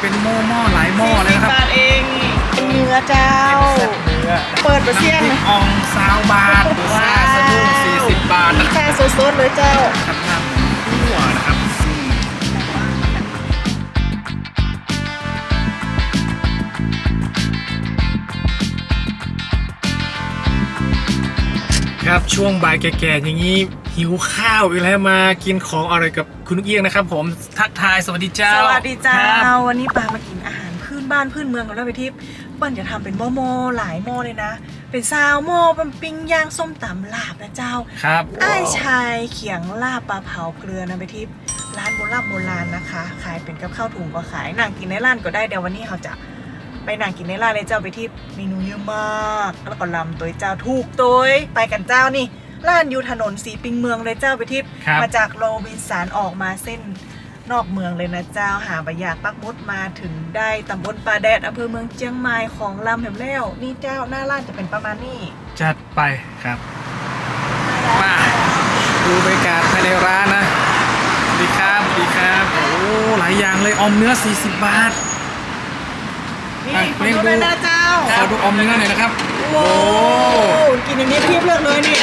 เป็นหม้อหม้อหลายหม้อเลยนะครับบาทเองเป็นเนื้อเจ้าเนื้อเปิดประเสียงน้ำพริกอ่องซาวบาทหรือว่าสะดุ้ง40บาทนะครับค่าสดๆเลยเจ้า ครับ ครับ ช่วงบ่ายแก่ๆอย่างนี้หิวข้าวอีกแล้วมากินของอร่อยกับคุณนุกเอี้ยงนะครับ ผมทักทายสวัสดีเจ้าสวัสดีเจ้าครับวันนี้ปามากินอาหารพื้นบ้านพื้นเมืองกันแล้วไปทิพย์เปิ้ลจะทำเป็นหม้อหม้อหลายหม้อเลยนะ เป็นซาวหม้อเป็นปิ้งย่างส้มตำลาบนะเจ้าครับไอ้ายชายเขียงลาบปลาเผาเกลือนะไปทิพย์ร้านโบราณโบราณนะคะ ขายเป็นกับข้าวถุงก็ขายนั่งกินในร้านก็ได้เดี๋ยววันนี้เราจะ ไปนั่งกินในร้านเลยเจ้าไปทิพย์เมนูเยอะมาก แล้วก็ลำตัวเจ้าถูกตัวไปกันเจ้านี่ร้านอยู่ถนนสีปิงเมืองเลยเจ้าไปทิพย์ครับมาจากโรบินสันออกมาเส้นนอกเมืองเลยนะเจ้าหาบะยากปักมุดมาถึงได้ตำบลปาแดดอำเภอเมืองเชียงใหม่ของลำแหมแล้วนี่เจ้าหน้าร้านจะเป็นประมาณนี้จัดไปครับมาดูบรรยากาศภายในร้านนะสวัสดีครับสวัสดีครับโอ้หลายอย่างเลยออมเนื้อ 40 บาท นี่อะมาเรียกดู ดูเลยนะเจ้าขอดูออมเนื้อหน่อยนะครับ โอ้กินอย่างนี้เพียบเลยเลยนี่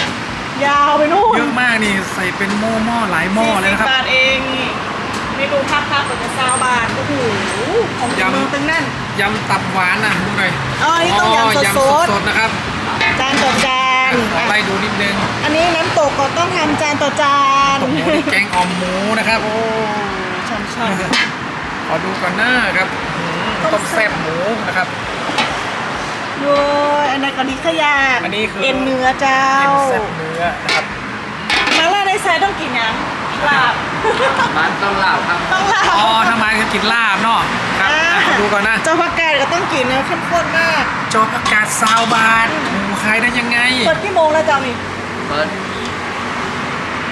ยาวไปนู่นเยอะมากนี่ใส่เป็นหม้อหม้อหลายหม้อเลยนะครับบาทเองนี่เมนูพักพักกว่าจะซาวบาทโอ้โหของยำ เมืองตั้งนั่น ยำตับหวานนะดูหน่อยอ๋อนี่ต้องยำสดยำสดๆนะครับๆจานต่อจานขอไล่ดูนิดนึงอันนี้น้ำตกก็ต้องทำจานต่อจานตกหมูนี่แกงออมหมูนะครับ โอ้ช่ำช่ ขอดูก่อนหน้าครับอืมต้มแซ่บหมูนะครับำด้วยอันนั้นก็นี้ขยะอันนี้คือ เอ็นเนื้อเจ้าเอ็นแซ่บเนื้อนะครับ มาล่าในไซต้องกินยังลาบมันต้องลาบครับ ต้องลาบอ๋อทำไมคือกินลาบเนาะครับอะขอดูก่อนนะเจ้าผักกาดก็ต้องกินนะเข้มข้นมากจอประกาศซาวบาทโอ้โหขายได้ยังไง เปิดกี่โมงแล้วเจ้านี่เปิด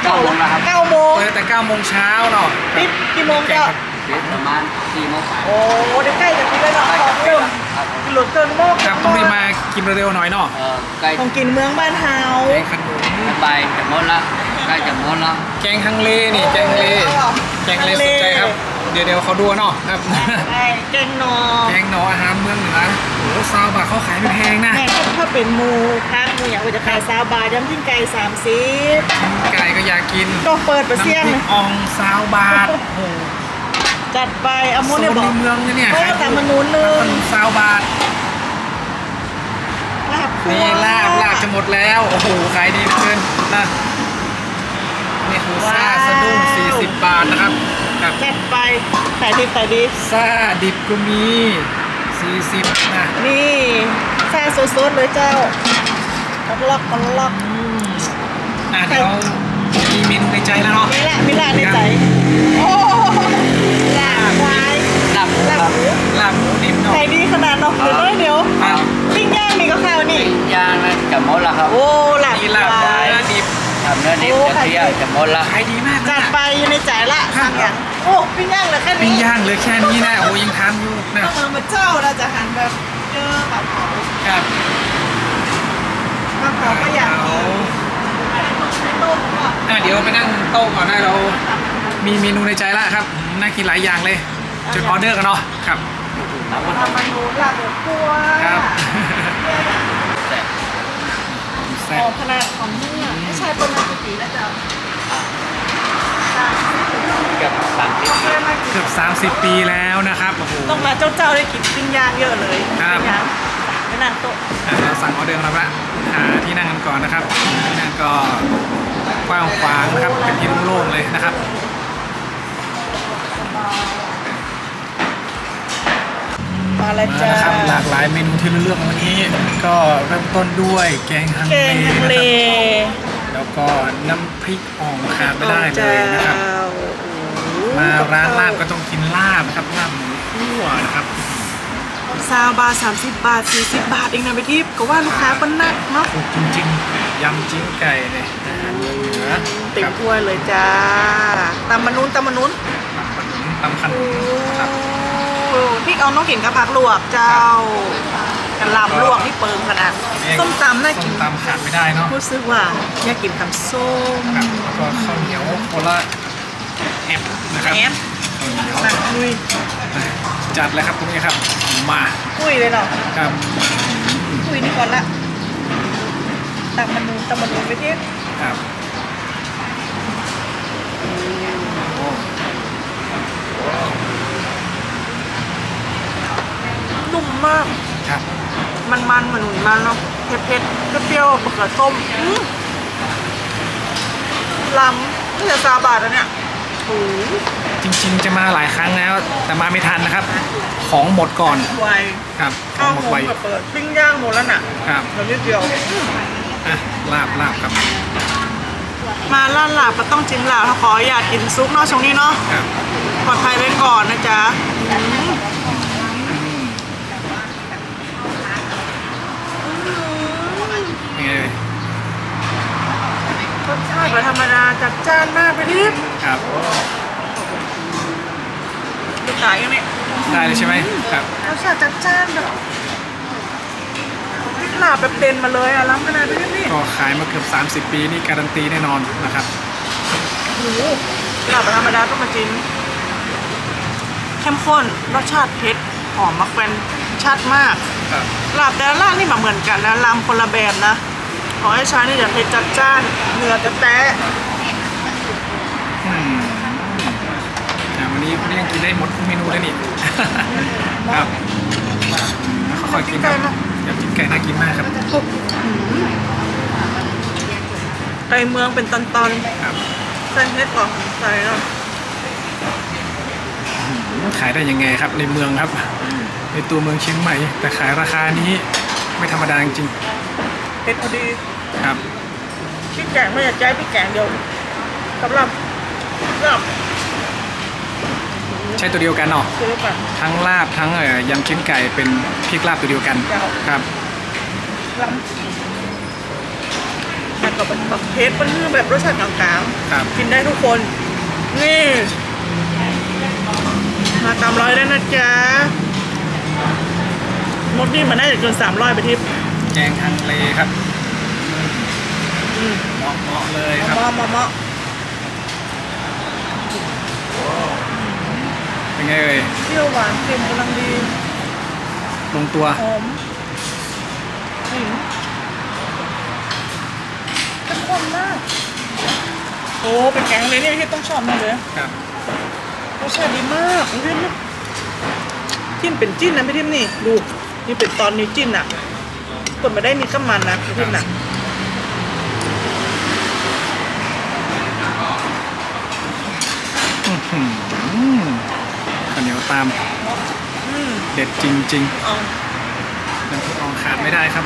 เก้าโมงแล้วครับ เก้าโมงเปิดแต่9โมงเช้าเนาะปิดกี่โมงเจ้า ปิดประมาณสี่โมงไปโอ้เดี๋ยวใกล้จะปิดแล้วเนาะใกล้ขอจะงปิดเริ่มแล้วครับผมหลุดเกินโมกครับต้องรีบมากินเร็วๆหน่อยเนาะเออใกล้ของกินเมืองบ้านเฮาแกงขนุนไปจะหมดละใกล้จะหมดละแกงฮังเลนี่แกงฮังเลแกงฮังเลสนใจครับ เดี๋ยวเดี๋ยวเขาดูเนาะครับไอ้แกงนอแกงหนออาหารเมืองเหนือโอ้โหซาวบาทเขาขายไม่แพงนะแม่ถ้าเป็นหมูพักหมูอย่างว่าจะขายซาบาทยำทิ้งไก่สามสิบไก่ก็อยากกินก็เปิดประเสียงน้ำพริกอ่องซาวบาทโอ้โห จัดไปเอาโมโซนเนี่ยบในอกเมืองเนี่ยเออแต่มันนู้นหนึ่งขนมซาวบาทลาบคั่วนี่ลาบลาบจะหมดแล้ว โอ้โหขายดีเหลือเกินนะนี่คือซ่าสะดุ้ง40 บาทนะครับกับจัดไปขายดีขายดีซ่าดิบก็มี 40นะนี่ซาสดๆเลยเจ้ากันล็อกกันล็อกอืมอะเดี๋ยวมีเมนูในใจแล้วเนาะมีละมีละในใจ ที่ยวจะหมดละ ขายดีมากจันะดไปอยู่ในใจละสั่งอย่างโอ้ปิ้งย่างเหลือแค่ปิ้งนี้ย่างเหลยแค่นี้นะโอ้ยังทานอยู่นะถ้าเมืองมาเจ้าเราจะหันแบบเจอปลาเผาครับปลาเผาก็อยากกินไม่ต้มก็อะเดี๋ยวไปนั่งโต๊ะก่อนนะเรา มีเมนูในใจแล้วครับอืมน่ากินหลายอย่างเลยจดออเดอร์กันเนาะครับทำเมนูลาบหมูคั่วครับแต่แซ่หบอมขนาดของเนื้อไม่ใช่ประมาณกี่ปีแล้วเจ้า เกับสามสิบเคยมากินเกือบ 30 ปีแล้วนะครับโอ้โห ต้องมาเจ้าเจ้าได้กินปิ้งย่างเยอะเลยครับ ปิ้งย่างไม่นั่งโต๊ะอะเราสั่งออเดอร์มาแล้วละหาที่นั่งกันก่อนนะครับที่นั่งก็กว้างขวางนะครับเป็นที่โล่งๆเลยนะครับมาแล้วจ้านะครับหลากหลายเมนูที่เราเลือกวันนี้ ก็เริ่มต้นด้วยแกงฮังแกเลงฮังเลนะครับ แล้วก็น้ำพริกอ่องขาดไม่ได้เลยนะครับ มาร้านลาบก็ต้องกินลาบนะครับลาบหมูคั่วนะครับซาวบาทสามสิบบาทสี่สิบบาทเองนะไปทิพย์ก็ว่าลูกค้าเป็นนักเนาะถูกจริงๆยำจิ้งไก่เนี่ยอาหารเมืองเหนือติ่คงรับถ้วยเลยจ้าตำมะนุนตำมะนุนตำขนุนครับโอ้พริกเอาน้องกินกับผักลวกเจ้า กันลำลวกที่เปิงขนาดส้มตำน่าส้กิมนตำขาดไม่ได้เนาะรู้สึกว่าอยากกินตำส้มครับแล้วก็ข้าวเหนียวโคราชแอบนะครับแอปข้าวเหนียวมาลุยจัดเลยครับตรงนี้ครับมาคุยเลยเนาะครับคุยนี่ก่อนละตักมันนูนตักมันนูนไปที่ครับโอ้นุ่มมากครับ มันมันๆเหมือนหนุนมันเนาะเผ็ดเผ็ดๆเปรี้ยวๆมะเขือส้มอื้อล้ำนี่จะซาบาทแล้วเนี่ยโอ้โหจริงๆ จะมาหลายครั้งแล้ว แต่มาไม่ทันนะครับ ของหมดก่อนไวครับขอข้างวหมหดมูไวกับเปิดปิ้งย่างหมดแล้วน่ะครับเหลือนิดเดียวอะลาบลาบครับ มาล่าดหลาบก็ต้องจิ้มหลาบถ้าขออยากกินซุปเนาะช่วงนี้เนาะครับปลอดภัยไว้ก่อนนะจ๊ะอืม ยัง ไงเอ่ยรสชาติแบบธรรมดาจัดจ้านมากไปทิพย์ครับดูขายยังเนี่ยได้เลยใช่ไหมครับรสชาติจัดจ้านแบบพริกหลาบแบบเด่นมาเลยอะล้ำขนาดนี้พี่ก็ขายมาเกือบ30 ปีนี่การันตีแน่นอนนะครับโอ้โหหลาบแบบธรรมดาต้องมาจิ้มเข้มข้นรสชาติเผ็ดหอมมักเป็นชัดมากครับหลาบแต่ละร้านนี่มาเหมือนกันนะลำคนละแบบนะ ของไอ้ชายนี่จะเผ็ดจัดจ้านเนื้อจะแตะอืมอะวันนี้วันนี้ยังกินได้หมดทุกเมนูเลยนี่ ครับแล้วค่อยๆกินครับอยากกินไก่น่ากินมากครับทุกไก่เมืองเป็นตอนครับๆใส่เฮ็ดก่อนใส่เนาะขายได้ยังไงครับในเมืองครับ ในตัวเมืองเชียงใหม่ แต่ขายราคานี้ไม่ธรรมดาจริงเผ็ดพอดีๆ ครับพริกแกงไม่อยากใจพริกแกงเดียวกับลำลำใช่ตัวเดียวกันเนาะซื้อกันทั้งลาบทั้งเอ่อยำชิ้นไก่เป็นพริกลาบตัวเดียวกันครับลำแต่กับแบบเผ็ดมันคือแบบรสชาติกลางครับ ๆ กินได้ทุกคน นี่ มาตามร้อยได้นะจ๊ะมดนี่มันน่าจะเกินสามร้อยไปทิพย์แกงฮังเลครับ อืมเหมาะๆเลยครับมะมะมะเป็นไงเอ่ย เปรี้ยวหวานเค็มกำลังดีลงตัว หอมหืมเข้มข้นมาก โอ้ เป็นแกงเลยเนี่ยที่ต้องชอบมากเลยครับ รสชาติดีมากพี่ทิมจิ้นเป็นจิ้นนะพี่ทิมนี่ ดู นี่เป็นตอนนี้จิ้นอะกดมาได้มีข้ามันนะพี่ทิมน่ะ อื้อหือ ข้าวเหนียวตาม อืมเด็ดจริงเอาๆน้ำพริกอ่องขาดไม่ได้ครับ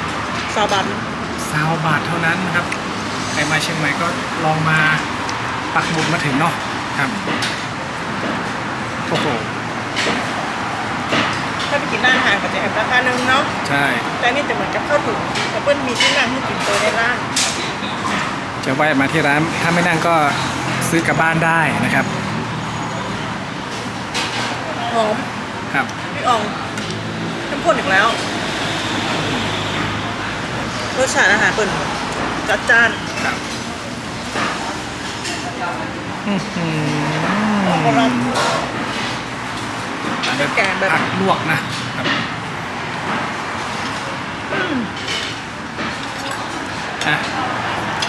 ซาบันซาวบาทเท่านั้นนะครับ ใครมาเชียงใหม่ก็ลองมาปักหมุดมาถึงเนาะครับ โอ้โห ถ้าไปกินร้านอาหารก็จะแอบราคาหนึ่งเนาะ ใช่ แต่นี่จะเหมือนกับข้าวถุงแต่เปิ้ลมีที่นั่งให้กินตัวในร้านจะแวะมาที่ร้าน ถ้าไม่นั่งก็ซื้อกลับบ้านได้นะครับ หอมครับ พี่อ่องเข้มข้นอีกแล้ว รสชาติอาหารเปิ่นจัดจ้านครับอื้อหือของเราแกงแบบ ผักลวกนะครับอะ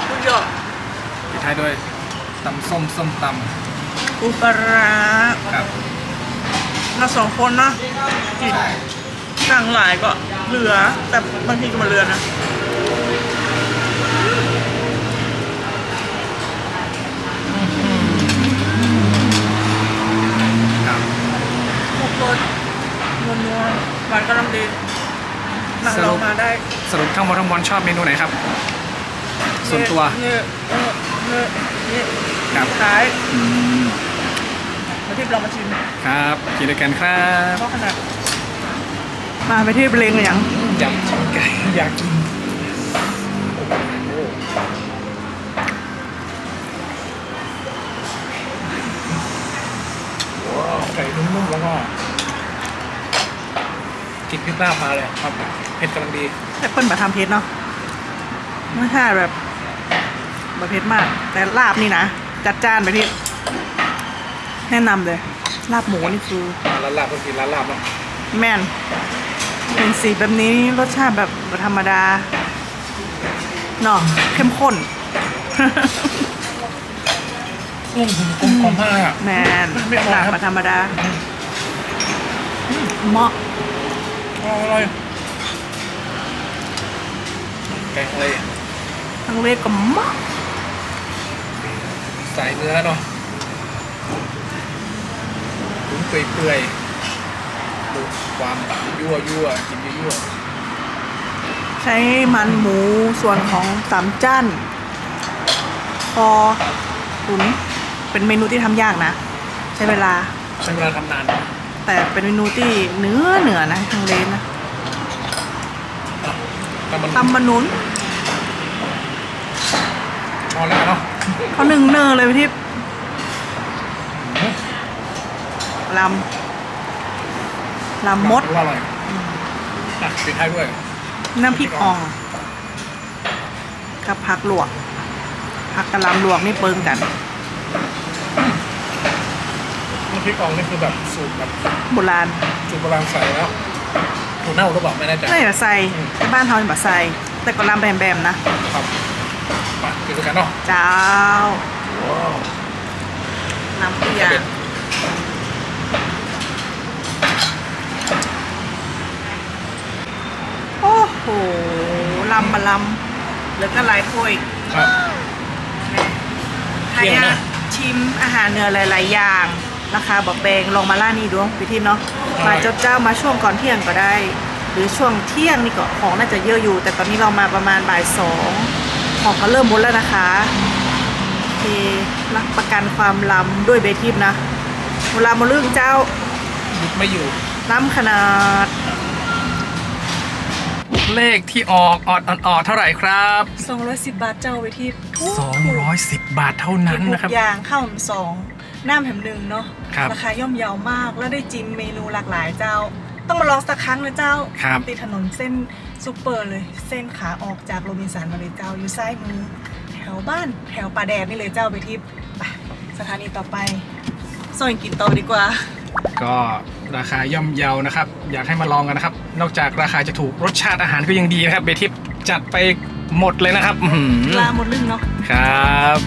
ทุกยอดปิดท้ายด้วยตำส้มส้มตอุปลาร้าำครับ เราสองคนนะกินสั่งหลายก็เหลือ แต่บางทีก็มาเหลือนะครับทุกรสนัวนัวๆหวานกำลังดีนั่งสรุลปองมาได้สรุปทั้งหมดทั้งมวลชอบเมนูไหนครับ ส่วนตัวเนี่ยเนี่ยเนี่ยเนี่ยครับท้ายอื มมาที่ลองมาชิมครับกินด้วยกันครับเพราะขนาดมาไปที่เบลงอย่างอยากกินไก่อยากกินไก่นุ่มๆแล้วก็กินพริกลาบมาเลยครับเผ็ดกำลังดีแอปเปิลมาทำเพชรเนาะไม่ใช่แบบแบบเพชรมาก แต่ลาบนี่นะจัดจ้านไปที่ แนะนำเลย ลาบหมูนี่คือร้านลาบก็กินร้านลาบเนาะแม่น เป็นสีแบบนี้รสชาติแบบบ่ธรรมดาเนาะเข้มข้น อืมกลมกล่อมมากเลยอะ แมนไม่อร่อยหนักครับกว่าธรรมดาเหมาะอร่อยแกงเลยทั้งเล็กกับเหมาะ ใส่เนื้อเนาะ ถุงเปื่อยๆดูความแบบยั่วยั่วๆกินยั่วใช้มันหมูส่วนของสามจั่นคอตุ๋นเป็นเมนูที่ทำยากนะ ใช้เวลาๆใช้เวลาทำนานแต่เป็นเมนูที่เนื้อเหนือนะทางเลนนะแต่มันตำบะนุนพอแล้วเนาะเขาหนึ่งเนอเลยพี่ทิพย์ ลำลำมดรู้ว่าอร่อยอะปิดท้ายด้วย น้ำพริกอ่องกับผักหลวกผักกะหล่ำหลวกนี่เปิงกันน้ำพริกอ่องนี่คือแบบสูตรแบบโบราณสูตรโบราณใส่แล้วถูกเน่าหรือเปล่าไม่แน่ใจไม่แบบใส่แต่บ้านเขาเป็นแบบใส่แต่ก็ลำแบมๆนะครับมากินด้วยกันเนาะเจ้าน้ำเปียก โอ้โหลำมาลำแล้วก็หลายถ้วยครับ ใครอยากชิมอาหารเหนือหลาย ๆ อย่างนะคะบอกแบงลองมาล่านี่ดูพี่ทิพย์เนาะมาเจ้าเจ้ามาช่วงก่อนเที่ยงก็ได้ หรือช่วงเที่ยงนี่ก็ของน่าจะเยอะอยู่ แต่ตอนนี้เรามาประมาณบ่ายสองของก็เริ่มหมดแล้วนะคะโอเครับประกันความล้ำด้วยเบทิปนะเวลามาเรื่องเจ้าหยุดไม่อยู่ล้ำขนาด เลขที่ออกออดออดเท่าไหร่ครับ 210 บาทเจ้าเบทิป210 บาทเท่านั้นนะครับทุกอย่างข้าวหมสองน้ำแหมหนึ่งเนาะครับ ราคาย่อมเยาวมากแล้วได้จิมเมนูหลากหลายเจ้า ต้องมาลองสักครั้งนะเจ้าครับ ติดถนนเส้นซูเปอร์เลย เส้นขาออกจากโรบินสันมาเลยเจ้าอยู่ซ้ายมือ แถวบ้านแถวป่าแดดนี่เลยเจ้าไปที่ไปสถานีต่อไปส่งกินต่อดีกว่า ก็ราคาย่อมเยานะครับ อยากให้มาลองกันนะครับ นอกจากราคาจะถูกรสชาติอาหารก็ยังดีนะครับ เบทิปจัดไปหมดเลยนะครับอื้อหือลาหมดลึงเนาะครับ